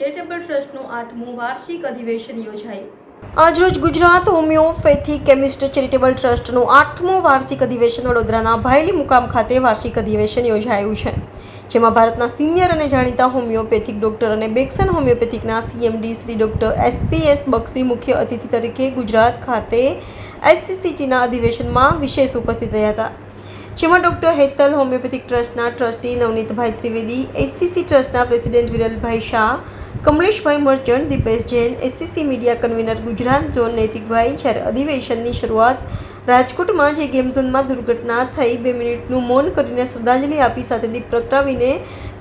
Charitable ટ્રસ્ટનું આઠમું વાર્ષિક અધિવેશન યોજાયું. આજરોજ ગુજરાત હોમિયોપેથી કેમિસ્ટ ચેરિટેબલ ટ્રસ્ટનું આઠમું વાર્ષિક અધિવેશન વડોદરાના ભાયલી મુકામ ખાતે વાર્ષિક અધિવેશન યોજાયું છે, જેમાં ભારતના સિનિયર અને જાણીતા હોમિયોપેથિક ડોક્ટર અને બેક્સન હોમિયોપેથિકના CMD Shri doctor SPS Bakshi મુખ્ય અતિથિ તરીકે ગુજરાત ખાતે એચસીસીજીના અધિવેશનમાં વિશેષ ઉપસ્થિત રહ્યા હતા. જેમાં ડોક્ટર હેતલ હોમિયોપેથિક ટ્રસ્ટના ટ્રસ્ટી નવનીતભાઈ ત્રિવેદી એસસીસી ટ્રસ્ટના president Viralbhai Shah Kamleshbhai Merchant, Dipesh Jain SCC media convener Gujarat zone Naitikbhai. જ્યારે અધિવેશનની શરૂઆત રાજકોટમાં જે ગેમ ઝોનમાં દુર્ઘટના થઈ, બે મિનિટનું મૌન કરીને શ્રદ્ધાંજલિ આપી સાથે દીપ પ્રગટાવીને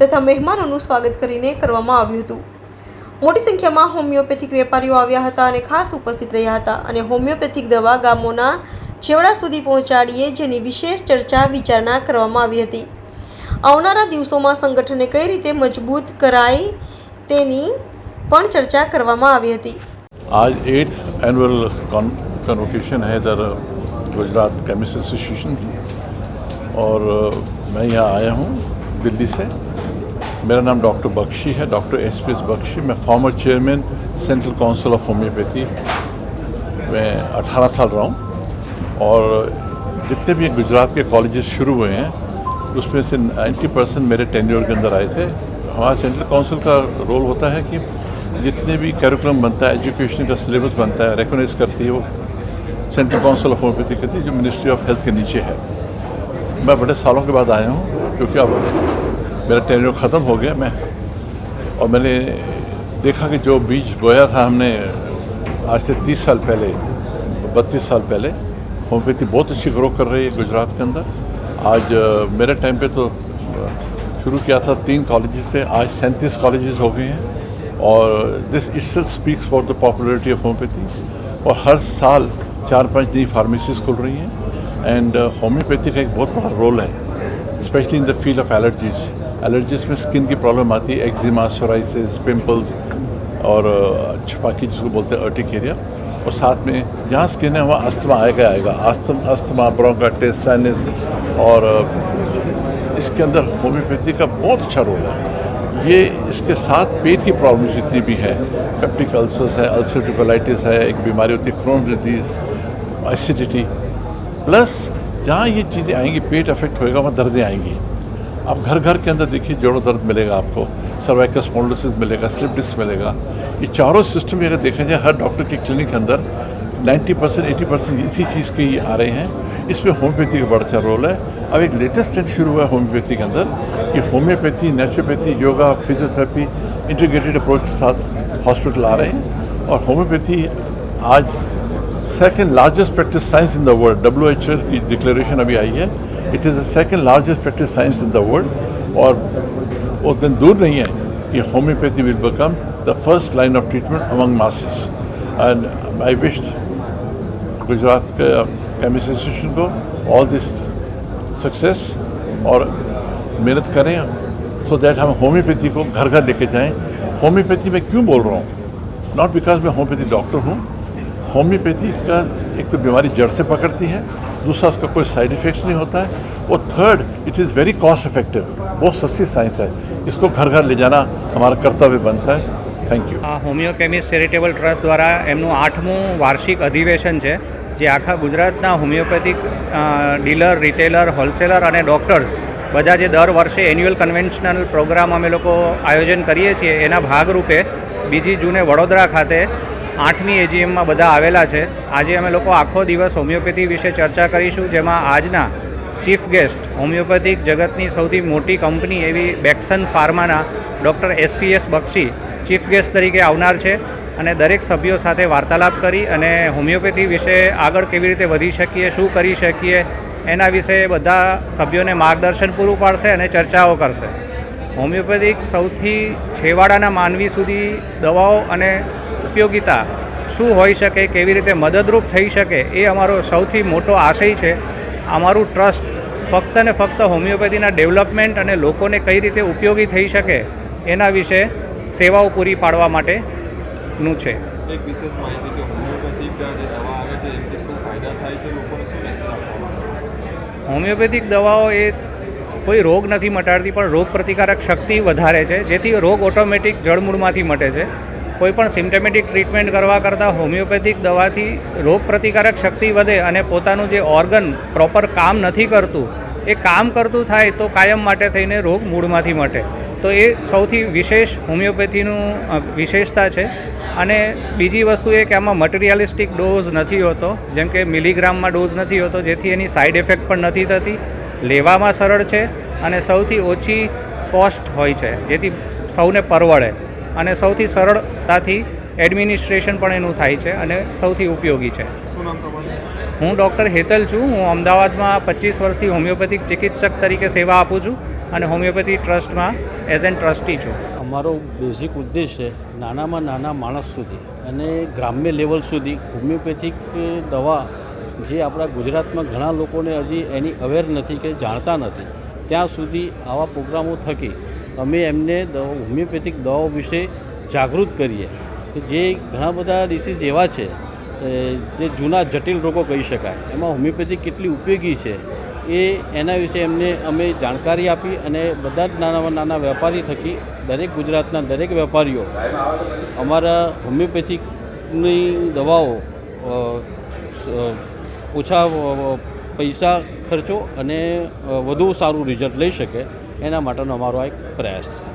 તથા મહેમાનોનું સ્વાગત કરીને કરવામાં આવ્યું હતું. મોટી સંખ્યામાં હોમિયોપેથિક વેપારીઓ આવ્યા હતા અને ખાસ ઉપસ્થિત રહ્યા હતા અને હોમિયોપેથિક દવા ગામોના છેવડા સુધી પહોંચાડીએ જેની વિશેષ ચર્ચા વિચારણા કરવામાં આવી હતી. આવનારા દિવસોમાં સંગઠને કઈ રીતે મજબૂત કરાય તેની પણ ચર્ચા કરવામાં આવી હતી आज एट्थ एनुअल कन्वोकेशन है इधर गुजरात केमिस्ट एसोसिएशन की और अ, मैं यहाँ आया हूँ दिल्ली से मेरा नाम डॉक्टर बख्शी है doctor S P S Bakshi मैं former chairman central council of homoeopathy में 18 साल रहा हूँ और जितने भी गुजरात के कॉलेजेस शुरू हुए हैं उसमें से 90 परसेंट मेरे टेन्योर के अंदर आए थे हमारा सेंट्रल काउंसिल का रोल होता है कि जितने भी कैरिकुलम बनता है, एजुकेशन का सिलेबस बनता है रिकॉग्नाइज करती है वो सेंट्रल काउंसिल ऑफ़ होम्योपैथी करती है जो मिनिस्ट्री ऑफ़ हेल्थ के नीचे है। मैं बड़े सालों के बाद आया हूँ, क्योंकि अब मेरा टेन्योर ख़त्म हो गया मैं। और मैंने देखा कि जो बीज बोया था हमने आज से तीस साल पहले, बत्तीस साल पहले होम्योपैथी बहुत अच्छी ग्रो कर रही है गुजरात के अंदर। आज मेरे टाइम पे तो शुरू किया था तीन कॉलेजेस से आज सैंतीस कॉलेजेस हो गए हैं और this it speaks for the popularity of homeopathy और हर साल चार पाँच नई फार्मेसीज खुल रही हैं एंड होम्योपैथी का एक बहुत बड़ा रोल है specially in the field of allergies allergies में स्किन की प्रॉब्लम आती है एक्जिमा सोराइसिस पिंपल्स और अ, छपाकी जिसको बोलते हैं अर्टिक एरिया और साथ में जहाँ स्किन है वहाँ अस्थमा आएगा आएगा। अस्थम अस्थमा ब्रोंकाइटिस साइनस और अ, इसके अंदर होम्योपैथी का बहुत अच्छा रोल है। ये इसके साथ पेट की प्रॉब्लम जितनी भी हैं, पेप्टिक अल्सर्स है अल्सरेटिव कोलाइटिस है, एक बीमारी होती है क्रोन डिज़ीज़ एसिडिटी प्लस जहाँ ये चीज़ें आएँगी, पेट अफेक्ट होएगा, वहाँ दर्दें आएँगी। आप घर घर के अंदर देखिए, जोड़ों दर्द मिलेगा आपको सर्वाइकल स्पॉन्डिलोसिस मिलेगा स्लिप डिस्क मिलेगा। ये चारों सिस्टम अगर देखा जाए हर डॉक्टर के क्लिनिक के अंदर 90 परसेंट, एटी परसेंट इसी चीज़ के ही आ रहे हैं। इसमें होम्योपैथी का बड़ा अच्छा रोल है। अब एक लेटेस्ट ट्रेंड शुरू हुआ है होम्योपैथी के अंदर कि homeopathy, naturopathy, yoga, physiotherapy, integrated approach के साथ हॉस्पिटल आ रहे हैं। और होम्योपैथी आज second largest practice science in the world W H L की डिक्लेरेशन अभी आई है। It is the second largest practice science in the world और वो दिन दूर नहीं है कि homeopathy will become the first line of treatment among masses and I wish Gujarat के केमिस्ट इंस्टीट्यूशन को ऑल दिस सक्सेस और मेहनत करें सो दैट हम होम्योपैथी को घर घर लेके जाएं होम्योपैथी में क्यों बोल रहा हूँ नॉट बिकॉज मैं होम्योपैथी डॉक्टर हूँ होम्योपैथी का एक तो बीमारी जड़ से पकड़ती है दूसरा उसका कोई साइड इफेक्ट्स नहीं होता है और third it is very cost effective बहुत सस्ती साइंस है इसको घर घर ले जाना हमारा कर्तव्य बनता है थैंक यू આ હોમિયો કેમિસ્ટ ચેરિટેબલ ટ્રસ્ટ દ્વારા એમનું આઠમું વાર્ષિક અધિવેશન છે જે આખા ગુજરાતના હોમિયોપેથિક ડીલર, રિટેલર, હોલસેલર અને ડૉક્ટર્સ બધા જે દર વર્ષે એન્યુઅલ કન્વેન્શનલ પ્રોગ્રામ અમે લોકો આયોજન કરીએ છીએ, એના ભાગરૂપે બીજી જૂને વડોદરા ખાતે આઠમી એજીએમમાં બધા આવેલા છે. આજે અમે લોકો આખો દિવસ હોમિયોપેથી વિશે ચર્ચા કરીશું, જેમાં આજના ચીફ ગેસ્ટ હોમિયોપેથિક જગતની સૌથી મોટી કંપની એવી Bakson ફાર્માના doctor SPS Bakshi chief guest તરીકે આવનાર છે. અને દરેક સભ્યો સાથે વાર્તાલાપ કરી અને હોમિયોપેથી વિશે આગળ કેવી રીતે વધી શકીએ, શું કરી શકીએ, એના વિશે બધા સભ્યોને માર્ગદર્શન પૂરું પાડશે અને ચર્ચાઓ કરશે. હોમિયોપેથિક સૌથી છેવાડાના માનવી સુધી દવાઓ અને ઉપયોગિતા શું હોઈ શકે, કેવી રીતે મદદરૂપ થઈ શકે એ અમારો સૌથી મોટો આશય છે. અમારું ટ્રસ્ટ ફક્ત ને ફક્ત હોમિયોપેથીના ડેવલપમેન્ટ અને લોકોને કઈ રીતે ઉપયોગી થઈ શકે એના વિશે સેવાઓ પૂરી પાડવા માટેનું છે. એક વિશેષ માહિતી કે હોમિયોપેથિક જે દવા આવે છે એનાથી શું ફાયદા થાય છે? લોકોને શું મેસેજ હોમિયોપેથિક દવાઓ એ કોઈ રોગ નથી મટાડતી પણ રોગ પ્રતિકારક શક્તિ વધારે છે જેથી રોગ ઓટોમેટિક જળમૂળમાંથી મટે છે. કોઈ પણ સિમ્ટમેટિક ટ્રીટમેન્ટ કરવા કરતાં હોમિયોપેથિક દવાથી રોગ પ્રતિકારક શક્તિ વધે અને પોતાનું જે ઓર્ગન પ્રોપર કામ નથી કરતું એ કામ કરતું થાય તો કાયમ માટે થઈને રોગ મૂળમાંથી મટે. તો એ સૌથી વિશેષ હોમિયોપેથીનું વિશેષતા છે. અને બીજી વસ્તુ એ કે આમાં મટીરિયાલિસ્ટિક ડોઝ નથી હોતો. જેમ કે મિલીગ્રામમાં ડોઝ નથી હોતો, જેથી એની સાઈડ ઇફેક્ટ પણ નથી થતી. લેવામાં સરળ છે અને સૌથી ઓછી કોસ્ટ હોય છે, જેથી સૌને પરવડે. અને સૌથી સરળતાથી એડમિનિસ્ટ્રેશન પણ એનું થાય છે અને સૌથી ઉપયોગી છે. શું નામ તમારું? હું ડૉક્ટર હેતલ છું. હું અમદાવાદમાં પચીસ વર્ષથી હોમિયોપેથિક ચિકિત્સક તરીકે સેવા આપું છું અને હોમિયોપેથી ટ્રસ્ટમાં એઝ એન ટ્રસ્ટી છું. અમારો બેઝિક ઉદ્દેશ છે નાનામાં નાના માણસ સુધી અને ગ્રામ્ય લેવલ સુધી હોમિયોપેથિક દવા જે આપણા ગુજરાતમાં ઘણા લોકોને હજી એની અવેર નથી કે જાણતા નથી, ત્યાં સુધી આવા પ્રોગ્રામો થકી અમે એમને હોમિયોપેથિક દવાઓ વિશે જાગૃત કરીએ. કે જે ઘણા બધા ડિસીઝ એવા છે જે જૂના જટિલ રોગો કહી શકાય, એમાં હોમિયોપેથિક કેટલી ઉપયોગી છે, એ એના વિશે એમને અમે જાણકારી આપી અને બધા જ નાનામાં નાના વેપારી થકી દરેક ગુજરાતના દરેક વેપારીઓ અમારા હોમિયોપેથિકની દવાઓ ઓછા પૈસા ખર્ચો અને વધુ સારું રિઝલ્ટ લઈ શકે, એના માટેનો અમારો એક પ્રયાસ છે.